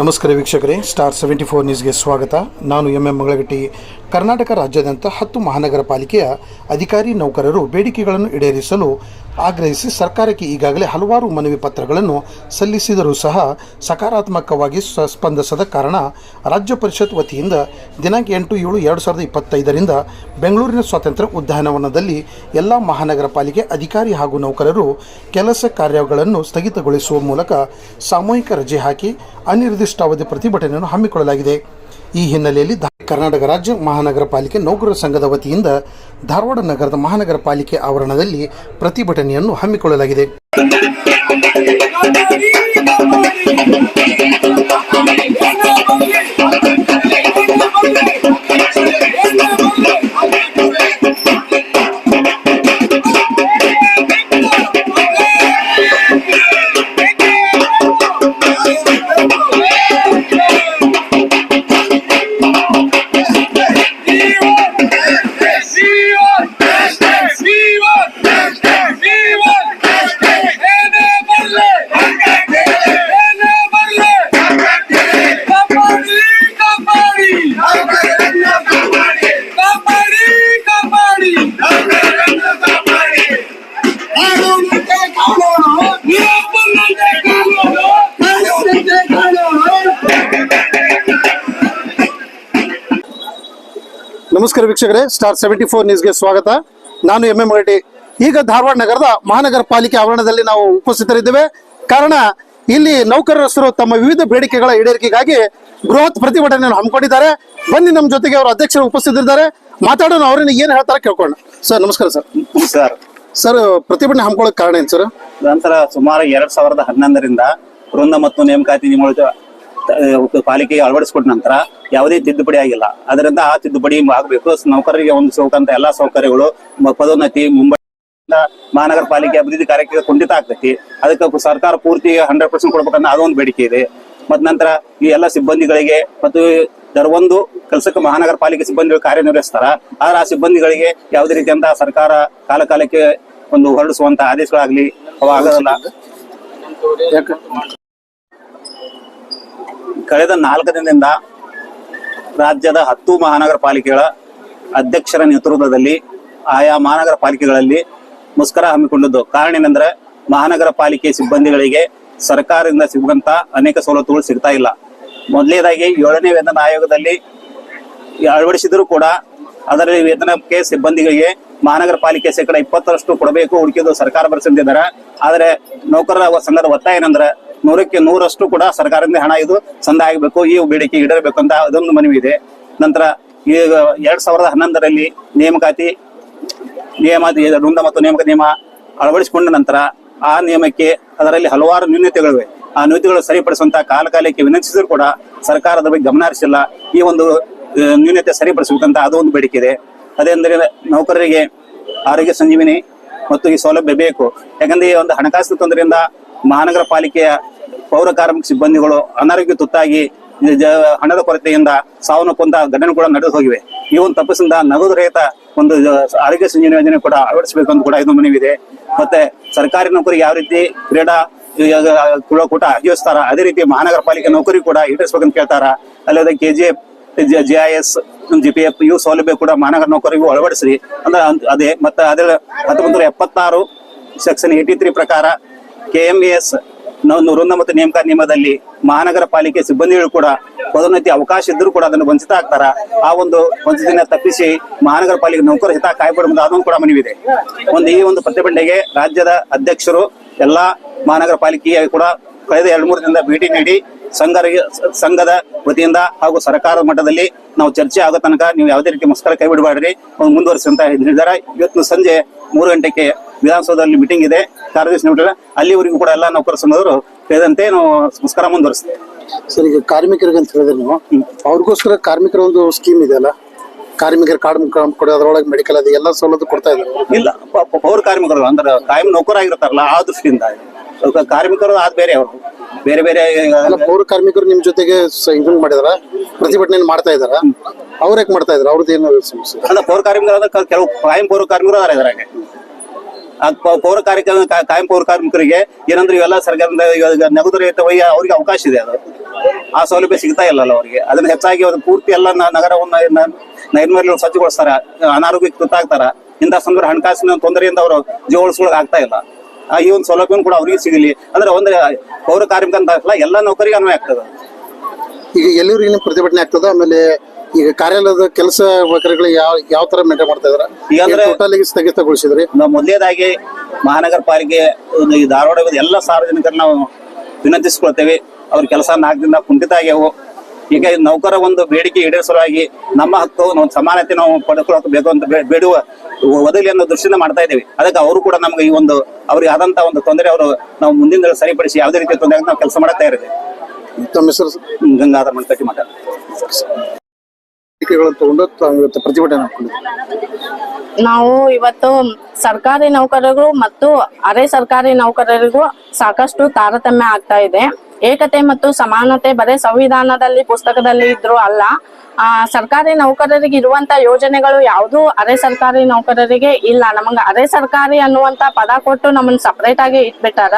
ನಮಸ್ಕಾರ ವೀಕ್ಷಕರೇ star seventy four ನ್ಯೂಸ್ಗೆ ಸ್ವಾಗತ. ನಾನು ಎಂ ಎಂ ಮಂಗಳಗಟ್ಟಿ. ಕರ್ನಾಟಕ ರಾಜ್ಯಾದ್ಯಂತ ಹತ್ತು ಮಹಾನಗರ ಪಾಲಿಕೆಯ ಅಧಿಕಾರಿ ನೌಕರರು ಬೇಡಿಕೆಗಳನ್ನು ಈಡೇರಿಸಲು ಆಗ್ರಹಿಸಿ ಸರ್ಕಾರಕ್ಕೆ ಈಗಾಗಲೇ ಹಲವಾರು ಮನವಿ ಪತ್ರಗಳನ್ನು ಸಲ್ಲಿಸಿದರೂ ಸಹ ಸಕಾರಾತ್ಮಕವಾಗಿ ಸ್ಪಂದಿಸದ ಕಾರಣ ರಾಜ್ಯ ಪರಿಷತ್ ವತಿಯಿಂದ ದಿನಾಂಕ ಎಂಟು ಏಳು ಎರಡು ಸಾವಿರದ ಇಪ್ಪತ್ತೈದರಿಂದ ಬೆಂಗಳೂರಿನ ಸ್ವಾತಂತ್ರ್ಯ ಉದ್ಯಾನವನದಲ್ಲಿ ಎಲ್ಲ ಮಹಾನಗರ ಪಾಲಿಕೆ ಅಧಿಕಾರಿ ಹಾಗೂ ನೌಕರರು ಕೆಲಸ ಕಾರ್ಯಗಳನ್ನು ಸ್ಥಗಿತಗೊಳಿಸುವ ಮೂಲಕ ಸಾಮೂಹಿಕ ರಜೆ ಹಾಕಿ ಅನಿರ್ದಿಷ್ಟಾವಧಿ ಪ್ರತಿಭಟನೆಯನ್ನು ಹಮ್ಮಿಕೊಳ್ಳಲಾಗಿದೆ. ಈ ಹಿನ್ನೆಲೆಯಲ್ಲಿ ಕರ್ನಾಟಕ ರಾಜ್ಯ ಮಹಾನಗರ ಪಾಲಿಕೆ ನೌಕರರ ಸಂಘದ ವತಿಯಿಂದ ಧಾರವಾಡ ನಗರದ ಮಹಾನಗರ ಪಾಲಿಕೆ ಆವರಣದಲ್ಲಿ ಪ್ರತಿಭಟನೆಯನ್ನು ಹಮ್ಮಿಕೊಳ್ಳಲಾಗಿದೆ. ನಮಸ್ಕಾರ ವೀಕ್ಷಕರೇ ಸ್ಟಾರ್ ಸೆವೆಂಟಿ ಫೋರ್ ನ್ಯೂಸ್ಗೆ ಸ್ವಾಗತ. ನಾನು ಎಂ ಎಂ ರೆಡ್ಡಿ. ಈಗ ಧಾರವಾಡ ನಗರದ ಮಹಾನಗರ ಪಾಲಿಕೆ ಆವರಣದಲ್ಲಿ ನಾವು ಉಪಸ್ಥಿತರಿದ್ದೇವೆ. ಕಾರಣ ಇಲ್ಲಿ ನೌಕರರಸರು ತಮ್ಮ ವಿವಿಧ ಬೇಡಿಕೆಗಳ ಈಡೇರಿಕೆಗಾಗಿ ಬೃಹತ್ ಪ್ರತಿಭಟನೆಯನ್ನು ಹಮ್ಮಿಕೊಂಡಿದ್ದಾರೆ. ಬನ್ನಿ ನಮ್ಮ ಜೊತೆಗೆ ಅವರ ಅಧ್ಯಕ್ಷರು ಉಪಸ್ಥಿತರಿದ್ದಾರೆ. ಮಾತಾಡೋಣ ಅವ್ರನ್ನ ಏನು ಹೇಳ್ತಾರೆ ಕೇಳ್ಕೊಂಡು ಸರ್ ನಮಸ್ಕಾರ ಸರ್. ಸರ್ ಸರ್ ಪ್ರತಿಭಟನೆ ಹಮ್ಮಿಕೊಳ್ಳೋಕೆ ಕಾರಣ ಏನು ಸರ್? ನಂತರ ಸುಮಾರು ಎರಡ್ ಸಾವಿರದ ಹನ್ನೊಂದರಿಂದ ವೃಂದ ಮತ್ತು ನೇಮಕಾತಿ ನಿಯಮಗಳ ಪಾಲಿಕೆಗೆ ಅಳವಡಿಸಿಕೊಂಡ ನಂತರ ಯಾವುದೇ ತಿದ್ದುಪಡಿ ಆಗಿಲ್ಲ. ಅದರಿಂದ ಆ ತಿದ್ದುಪಡಿ ಆಗಬೇಕು. ನೌಕರರಿಗೆ ಒಂದು ಸೌಕರ್ಯ ಎಲ್ಲಾ ಸೌಕರ್ಯಗಳು ಪದೋನ್ನತಿ ಮುಂಬೈ ಮಹಾನಗರ ಪಾಲಿಕೆ ಅಭಿವೃದ್ಧಿ ಕಾರ್ಯಕ್ಕೆ ಕುಂಠಿತ ಆಗ್ತೈತಿ. ಅದಕ್ಕೆ ಸರ್ಕಾರ ಪೂರ್ತಿ ಹಂಡ್ರೆಡ್ ಪರ್ಸೆಂಟ್ ಕೊಡ್ಬೇಕನ್ನ ಅದೊಂದು ಬೇಡಿಕೆ ಇದೆ. ಮತ್ ನಂತರ ಈ ಎಲ್ಲ ಸಿಬ್ಬಂದಿಗಳಿಗೆ ಮತ್ತು ಒಂದು ಕೆಲಸಕ್ಕೆ ಮಹಾನಗರ ಪಾಲಿಕೆ ಸಿಬ್ಬಂದಿಗಳು ಕಾರ್ಯನಿರ್ವಹಿಸ್ತಾರ. ಆದ್ರೆ ಆ ಸಿಬ್ಬಂದಿಗಳಿಗೆ ಯಾವುದೇ ರೀತಿಯಂತ ಸರ್ಕಾರ ಕಾಲಕಾಲಕ್ಕೆ ಒಂದು ಹೊರಡಿಸುವಂತ ಆದೇಶಗಳಾಗ್ಲಿ ಅವಾಗಲ್ಲ ಕಳೆದ ನಾಲ್ಕು ದಿನದಿಂದ ರಾಜ್ಯದ ಹತ್ತು ಮಹಾನಗರ ಪಾಲಿಕೆಗಳ ಅಧ್ಯಕ್ಷರ ನೇತೃತ್ವದಲ್ಲಿ ಆಯಾ ಮಹಾನಗರ ಪಾಲಿಕೆಗಳಲ್ಲಿ ಮುಷ್ಕರ ಹಮ್ಮಿಕೊಂಡಿದ್ದು. ಕಾರಣ ಏನಂದ್ರೆ ಮಹಾನಗರ ಪಾಲಿಕೆ ಸಿಬ್ಬಂದಿಗಳಿಗೆ ಸರ್ಕಾರದಿಂದ ಸಿಗುವಂತ ಅನೇಕ ಸವಲತ್ತುಗಳು ಸಿಗ್ತಾ ಇಲ್ಲ. ಮೊದಲನೇದಾಗಿ ಏಳನೇ ವೇತನ ಆಯೋಗದಲ್ಲಿ ಅಳವಡಿಸಿದರೂ ಕೂಡ ಅದರಲ್ಲಿ ವೇತನಕ್ಕೆ ಸಿಬ್ಬಂದಿಗಳಿಗೆ ಮಹಾನಗರ ಪಾಲಿಕೆ ಶೇಕಡ ಇಪ್ಪತ್ತರಷ್ಟು ಕೊಡಬೇಕು, ಹುಡುಕಿದ್ದು ಸರ್ಕಾರ ಬರೆಸಿದ್ದಾರೆ ಆದರೆ ನೌಕರರ ಸಂಘದ ಒತ್ತಾಯ ಏನಂದ್ರೆ ನೂರಕ್ಕೆ ನೂರಷ್ಟು ಕೂಡ ಸರ್ಕಾರದಿಂದ ಹಣ ಇದು ಸಂದಾಯ ಆಗಬೇಕು, ಈ ಬೇಡಿಕೆ ಈಡೇರಬೇಕು ಅಂತ ಅದೊಂದು ಮನವಿ ಇದೆ. ನಂತರ ಈಗ ಎರಡ್ ಸಾವಿರದ ಹನ್ನೊಂದರಲ್ಲಿ ನೇಮಕಾತಿ, ನಿಯಮ ವೃಂದ ಮತ್ತು ನೇಮಕ ನಿಯಮ ಅಳವಡಿಸಿಕೊಂಡ ನಂತರ ಆ ನಿಯಮಕ್ಕೆ ಅದರಲ್ಲಿ ಹಲವಾರು ನ್ಯೂನತೆಗಳಿವೆ. ಆ ನ್ಯೂನತೆಗಳು ಸರಿಪಡಿಸುವಂತ ಕಾಲ ಕಾಲಕ್ಕೆ ವಿನಂತಿಸಿದ್ರು ಕೂಡ ಸರ್ಕಾರದ ಬಗ್ಗೆ ಗಮನ ಹರಿಸಿಲ್ಲ. ಈ ಒಂದು ನ್ಯೂನತೆ ಸರಿಪಡಿಸಬೇಕಂತ ಅದು ಒಂದು ಬೇಡಿಕೆ ಇದೆ. ಅದೇಂದ್ರೆ ನೌಕರರಿಗೆ ಆರೋಗ್ಯ ಸಂಜೀವಿನಿ ಮತ್ತು ಈ ಸೌಲಭ್ಯ ಬೇಕು. ಯಾಕಂದ್ರೆ ಈ ಒಂದು ಹಣಕಾಸು ತೊಂದರೆಯಿಂದ ಮಹಾನಗರ ಪಾಲಿಕೆಯ ಪೌರ ಕಾರ್ಮಿಕ ಸಿಬ್ಬಂದಿಗಳು ಅನಾರೋಗ್ಯ ತುತ್ತಾಗಿ ಹಣದ ಕೊರತೆಯಿಂದ ಸಾವನ್ನಪ್ಪಂತ ಘಟನೆ ಕೂಡ ನಡೆದು ಹೋಗಿವೆ. ಈ ಒಂದು ತಪ್ಪಿಸಿಂದ ನಗದು ರಹಿತ ಒಂದು ಆರೋಗ್ಯ ಸಂಜೀವನ ಯೋಜನೆ ಕೂಡ ಅಳವಡಿಸಬೇಕು ಅಂತ ಕೂಡ ಇದು. ಮನವಿದೆ ಮತ್ತೆ ಸರ್ಕಾರಿ ನೌಕರಿಗೆ ಯಾವ ರೀತಿ ಕ್ರೀಡಾ ಕೂಡ ಆಯೋಜಿಸ್ತಾರ ಅದೇ ರೀತಿ ಮಹಾನಗರ ಪಾಲಿಕೆ ನೌಕರಿ ಕೂಡ ಈಡೇರಿಸಬೇಕಂತ ಕೇಳ್ತಾರ. ಅಲ್ಲದೆ K G F G I S G P F ಇವು ಸೌಲಭ್ಯ ಕೂಡ ಮಹಾನಗರ ನೌಕರಿಗೂ ಅಳವಡಿಸ್ರಿ. ಅಂದ್ರೆ ಅದೇ, ಮತ್ತೆ ಅದೇ ಹತ್ತೊಂಬತ್ತು ನೂರ ಎಪ್ಪತ್ತಾರು ಸೆಕ್ಷನ್ ಏಟಿ ತ್ರೀ ಪ್ರಕಾರ ಕೆ ಎಂ ಎಸ್ ಮತ್ತು ನೇಮಕ ನಿಯಮದಲ್ಲಿ ಮಹಾನಗರ ಪಾಲಿಕೆ ಸಿಬ್ಬಂದಿಗಳು ಕೂಡ ಪದೋನ್ನತಿ ಅವಕಾಶ ಇದ್ದರೂ ಕೂಡ ಅದನ್ನು ವಂಚಿತ ಆಗ್ತಾರ? ಆ ಒಂದು ವಂಚಿತನ ತಪ್ಪಿಸಿ ಮಹಾನಗರ ಪಾಲಿಕೆ ನೌಕರ ಹಿತ ಕಾಯ್ಪಡುವಂತಹ ಅದೊಂದು ಕೂಡ ಮನವಿದೆ ಒಂದು ಈ ಒಂದು ಪ್ರತಿಭಟನೆಗೆ ರಾಜ್ಯದ ಅಧ್ಯಕ್ಷರು ಎಲ್ಲಾ ಮಹಾನಗರ ಪಾಲಿಕೆಯ ಕೂಡ ಕಳೆದ ಎರಡು ಮೂರು ದಿನದಿಂದ ಭೇಟಿ ನೀಡಿ ಸಂಘರಿಗೆ, ಸಂಘದ ವತಿಯಿಂದ ಹಾಗೂ ಸರ್ಕಾರದ ಮಟ್ಟದಲ್ಲಿ ನಾವು ಚರ್ಚೆ ಆಗೋ ತನಕ ನೀವು ಯಾವುದೇ ರೀತಿ ಮುಸ್ಕರ ಕೈ ಬಿಡಬೇಡ್ರಿ ಮುಂದುವರಿಸುವಂತ ನಿರ್ಧಾರ. ಇವತ್ತು ಸಂಜೆ ಮೂರು ಗಂಟೆಗೆ ವಿಧಾನಸೌಧದಲ್ಲಿ ಮೀಟಿಂಗ್ ಇದೆ. ಕಾರ್ಯದರ್ಶಿ ನೋಡಿದ್ರೆ ಅಲ್ಲಿವರೆಗೂ ಕೂಡ ಎಲ್ಲ ನೌಕರ ಸಂಘದವರು ಹೇಳಿದಂತೆ ನಾವು ಮುಸ್ಕರ ಸರಿ ಸರ್ ಈಗ ಕಾರ್ಮಿಕರಿಗೆ ಅಂತ ಹೇಳಿದ್ರೆ ನೀವು ಅವ್ರಿಗೋಸ್ಕರ ಕಾರ್ಮಿಕರ ಒಂದು ಸ್ಕೀಮ್ ಇದೆಯಲ್ಲ? ಕಾರ್ಮಿಕರ ಕಾರ್ಡ್ ಕೊಡೋ ಅದರೊಳಗೆ ಮೆಡಿಕಲ್ ಅದು ಎಲ್ಲ ಸವಲತ್ತು ಕೊಡ್ತಾ ಇದ್ದಾರೆ. ಇಲ್ಲ ಪೌರ ಕಾರ್ಮಿಕರು ಅಂದ್ರೆ ಕಾಯಂ ನೌಕರಾಗಿರ್ತಾರಲ್ಲ ಆ ದೃಷ್ಟಿಯಿಂದ. ಕಾರ್ಮಿಕರು ಆದ್ ಬೇರೆ ಅವರು. ಬೇರೆ ಬೇರೆ ಅಲ್ಲ ಪೌರ ಕಾರ್ಮಿಕರು ನಿಮ್ ಜೊತೆಗೆ ಇದನ್ನ ಮಾಡಿದಾರ? ಪ್ರತಿಭಟನೆ ಮಾಡ್ತಾ ಇದಾರ ಅವ್ರ ಯಾಕೆ ಮಾಡ್ತಾ ಇದಾರೆ? ಅವ್ರದ್ದು ಏನು ಸಮಸ್ಯೆ? ಅಲ್ಲ ಪೌರ ಕಾರ್ಮಿಕರು ಅಂದ್ರೆ ಕೆಲವು ಕಾಯಂ ಪೌರ ಕಾರ್ಮಿಕರು ಅದಾರ ಪ- ಪೌರ ಕಾರ್ಮಿಕ ಕಾ- ಕಾಯಂ ಪೌರ ಕಾರ್ಮಿಕರಿಗೆ ಏನಂದ್ರೆ ಇವೆಲ್ಲ ಸರ್ಕಾರದಿಂದ ಇವಾಗ ನಗದು ರಹಿತ ವಯ್ಯ ಅವ್ರಿಗೆ ಅವಕಾಶ ಇದೆ ಅದು. ಆ ಸೌಲಭ್ಯ ಸಿಗ್ತಾ ಇಲ್ಲಲ್ಲ ಅವರಿಗೆ. ಅದನ್ನ ಹೆಚ್ಚಾಗಿ ಅವ್ರ ಪೂರ್ತಿ ಎಲ್ಲ ನಗರವನ್ನ ನೈರ್ಮಲ್ಯ ಸ್ವಚ್ಛಗೊಳಿಸ್ತಾರ, ಅನಾರೋಗ್ಯಕ್ಕೆ ತುತ್ತಾಗ್ತಾರ, ಇಂಥ ಸಂದರ್ಭ ಹಣಕಾಸಿನ ತೊಂದರೆಯಿಂದ ಅವರು ಜೀವಳಿಸ್ಕೊಳಕ್ ಆಗ್ತಾ ಇಲ್ಲ. ಆ ಈ ಒಂದು ಸೌಲಭ್ಯ ಕೂಡ ಅವ್ರಿಗೆ ಸಿಗಲಿ. ಅಂದ್ರೆ ಒಂದು ಪೌರ ಕಾರ್ಮಿಕ ಅಂತ ಎಲ್ಲ ನೌಕರಿಗೆ ಅನ್ವಯ ಆಗ್ತದೆ. ಈಗ ಎಲ್ಲಿವರೆಗೆ ನಿಮ್ಮ ಪ್ರತಿಭಟನೆ ಆಗ್ತದ? ಆಮೇಲೆ ಈಗ ಕಾರ್ಯಾಲಯದ ಕೆಲಸ ವಕ್ರಗಳು ಯಾವ ಯಾವ ತರ ಮೇಂಟೈನ್ ಮಾಡ್ತಾ ಇದಾರೆ? ಈಗ ಅಂದ್ರೆ- ಟೋಟಲ್ ಸ್ಥಗಿತಗೊಳಿಸಿದ್ರಿ? ನಾವು ಮೊದಲೇದಾಗಿ ಮಹಾನಗರ ಪಾಲಿಕೆ ಒಂದು ಈ ಧಾರವಾಡ ಎಲ್ಲ ಸಾರ್ವಜನಿಕರು ನಾವು ವಿನಂತಿಸ್ಕೊಳ್ತೇವೆ. ಅವ್ರ ಕೆಲಸ ನಾಲ್ಕು ದಿನ ಕುಂಠಿತ ಆಗ್ಯಾವು. ಈಗ ನೌಕರ ಒಂದು ಬೇಡಿಕೆ ಈಡೇರಿಸಲುವಾಗಿ ನಮ್ಮ ಹಕ್ಕು ಒಂದು ಸಮಾನತೆ ನಾವು ಪಡ್ಕೊಳಕ್ ಬೇಕು ಅಂತ ಬೇಡುವ ಒದಲಿ ಅನ್ನೋ ದೃಷ್ಟಿಯಿಂದ ಮಾಡ್ತಾ ಇದ್ದೇವೆ. ಅದಕ್ಕೆ ಅವರು ಕೂಡ ನಮ್ಗೆ ಈ ಒಂದು ಅವ್ರಿಗೆ ಆದಂತ ಒಂದು ತೊಂದರೆ ಅವರು ನಾವು ಮುಂದಿನ ಸರಿಪಡಿಸಿ ಯಾವುದೇ ರೀತಿಯ ತೊಂದರೆ ನಾವು ಕೆಲಸ ಮಾಡ್ತಾ ತಯಾರಿದೆ ತಮ್ಮ ಹೆಸರು? ಗಂಗಾಧರ ಮಣ್ಕಟ್ಟಿ ಮಠ ಬೇಡಿಕೆಗಳನ್ನು ತಗೊಂಡು ಪ್ರತಿಭಟನೆ ನಾವು ಇವತ್ತು ಸರ್ಕಾರಿ ನೌಕರರು ಮತ್ತು ಅರೆ ಸರ್ಕಾರಿ ನೌಕರರಿಗೂ ಸಾಕಷ್ಟು ತಾರತಮ್ಯ ಆಗ್ತಾ ಇದೆ. ಏಕತೆ ಮತ್ತು ಸಮಾನತೆ ಬರೇ ಸಂವಿಧಾನದಲ್ಲಿ, ಪುಸ್ತಕದಲ್ಲಿ ಇದ್ರು ಅಲ್ಲ, ಆ, ಸರ್ಕಾರಿ ನೌಕರರಿಗೆ ಇರುವಂತ ಯೋಜನೆಗಳು ಯಾವುದು ಅರೆ ಸರ್ಕಾರಿ ನೌಕರರಿಗೆ ಇಲ್ಲ. ನಮಗ ಅರೆ ಸರ್ಕಾರಿ ಅನ್ನುವಂತ ಪದ ಕೊಟ್ಟು ನಮ್ಮನ್ನ ಸಪರೇಟ್ ಆಗಿ ಇಟ್ಬಿಟ್ಟಾರ.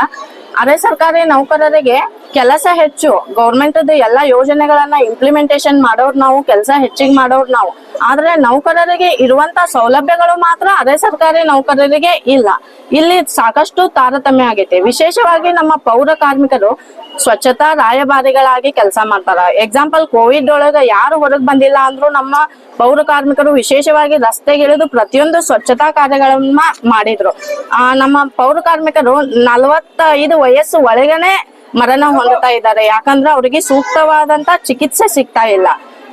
ಅರೆ ಸರ್ಕಾರಿ ನೌಕರರಿಗೆ ಕೆಲಸ ಹೆಚ್ಚು. ಗೌರ್ಮೆಂಟ್ ಎಲ್ಲಾ ಯೋಜನೆಗಳನ್ನ ಇಂಪ್ಲಿಮೆಂಟೇಶನ್ ಮಾಡೋರು ನಾವು, ಕೆಲಸ ಹೆಚ್ಚಿಗೆ ಮಾಡೋರು ನಾವು. ಆದ್ರೆ ನೌಕರರಿಗೆ ಇರುವಂತ ಸೌಲಭ್ಯಗಳು ಮಾತ್ರ ಅರೆ ಸರ್ಕಾರಿ ನೌಕರರಿಗೆ ಇಲ್ಲ. ಇಲ್ಲಿ ಸಾಕಷ್ಟು ತಾರತಮ್ಯ ಆಗೈತೆ. ವಿಶೇಷವಾಗಿ ನಮ್ಮ ಪೌರ ಕಾರ್ಮಿಕರು ಸ್ವಚ್ಛತಾ ರಾಯಭಾರಿಗಳಾಗಿ ಕೆಲಸ ಮಾಡ್ತಾರ. ಎಕ್ಸಾಂಪಲ್ ಕೋವಿಡ್ ಒಳಗ ಯಾರು ಹೊರಗ್ ಬಂದಿಲ್ಲ ಅಂದ್ರು ನಮ್ಮ ಪೌರ ಕಾರ್ಮಿಕರು ವಿಶೇಷವಾಗಿ ರಸ್ತೆಗಿಳಿದು ಪ್ರತಿಯೊಂದು ಸ್ವಚ್ಛತಾ ಕಾರ್ಯಗಳನ್ನ ಮಾಡಿದ್ರು. ಆ, ನಮ್ಮ ಪೌರ ಕಾರ್ಮಿಕರು ನಲವತ್ತೈದು ವಯಸ್ಸು ಒಳಗನೆ ಮರಣ ಹೊಂದುತ್ತಾ ಇದ್ದಾರೆ. ಯಾಕಂದ್ರೆ ಅವರಿಗೆ ಸೂಕ್ತವಾದಂತ ಚಿಕಿತ್ಸೆ ಸಿಗ್ತಾ ಇಲ್ಲ.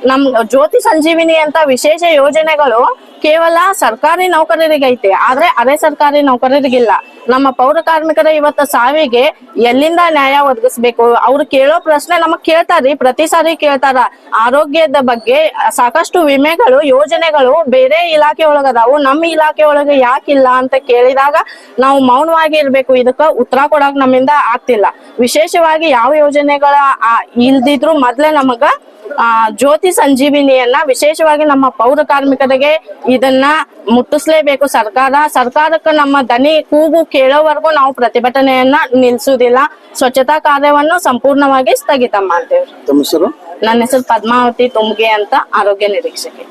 ನಮ್ ಜ್ಯೋತಿ ಸಂಜೀವಿನಿ ಅಂತ ವಿಶೇಷ ಯೋಜನೆಗಳು ಕೇವಲ ಸರ್ಕಾರಿ ನೌಕರರಿಗೈತೆ, ಆದ್ರೆ ಅರೆ ಸರ್ಕಾರಿ ನೌಕರರಿಗಿಲ್ಲ. ನಮ್ಮ ಪೌರ ಕಾರ್ಮಿಕರ ಇವತ್ತು ಸಾವಿಗೆ ಎಲ್ಲಿಂದ ನ್ಯಾಯ ಒದಗಿಸ್ಬೇಕು? ಅವ್ರು ಕೇಳೋ ಪ್ರಶ್ನೆ ನಮಗ್ ಕೇಳ್ತಾರಿ ಪ್ರತಿ ಸಾರಿ ಕೇಳ್ತಾರ. ಆರೋಗ್ಯದ ಬಗ್ಗೆ ಸಾಕಷ್ಟು ವಿಮೆಗಳು, ಯೋಜನೆಗಳು ಬೇರೆ ಇಲಾಖೆ ಒಳಗದಾವು. ನಮ್ಮ ಇಲಾಖೆ ಒಳಗೆ ಯಾಕಿಲ್ಲ ಅಂತ ಕೇಳಿದಾಗ ನಾವು ಮೌನವಾಗಿ ಇರ್ಬೇಕು. ಇದಕ್ಕ ಉತ್ತರ ಕೊಡಕ್ ನಮ್ಮಿಂದ ಆಗ್ತಿಲ್ಲ. ವಿಶೇಷವಾಗಿ ಯಾವ ಯೋಜನೆಗಳ ಇಲ್ದಿದ್ರು ಮೊದ್ಲೇ ನಮಗ ಜ್ಯೋತಿ ಸಂಜೀವಿನಿಯನ್ನ ವಿಶೇಷವಾಗಿ ನಮ್ಮ ಪೌರ ಕಾರ್ಮಿಕರಿಗೆ ಇದನ್ನ ಮುಟ್ಟಿಸ್ಲೇಬೇಕು. ಸರ್ಕಾರ ಸರ್ಕಾರಕ್ಕೆ ನಮ್ಮ ದನಿ ಕೂಗು ಕೇಳೋವರೆಗೂ ನಾವು ಪ್ರತಿಭಟನೆಯನ್ನ ನಿಲ್ಸುವುದಿಲ್ಲ. ಸ್ವಚ್ಛತಾ ಕಾರ್ಯವನ್ನು ಸಂಪೂರ್ಣವಾಗಿ ಸ್ಥಗಿತ ಮಾಡ್ತೇವೆ ತಮ್ಮ ನನ್ನ ಹೆಸರು ಪದ್ಮಾವತಿ ತುಮ್ಗೆ ಅಂತ ಆರೋಗ್ಯ ನಿರೀಕ್ಷಕಿ.